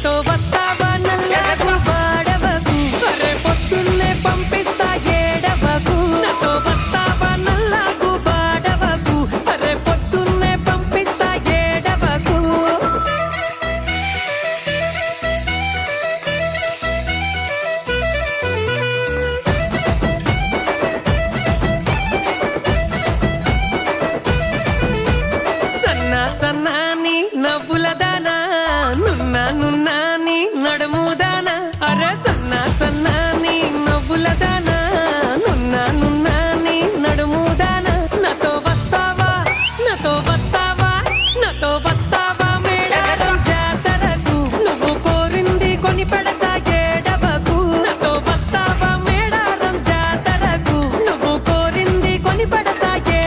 నాతో వస్తావా నల్లాగు పాడవకు. అరే పంపిస్తా పంపిస్తా సన్నా సన్నాని ನಾನು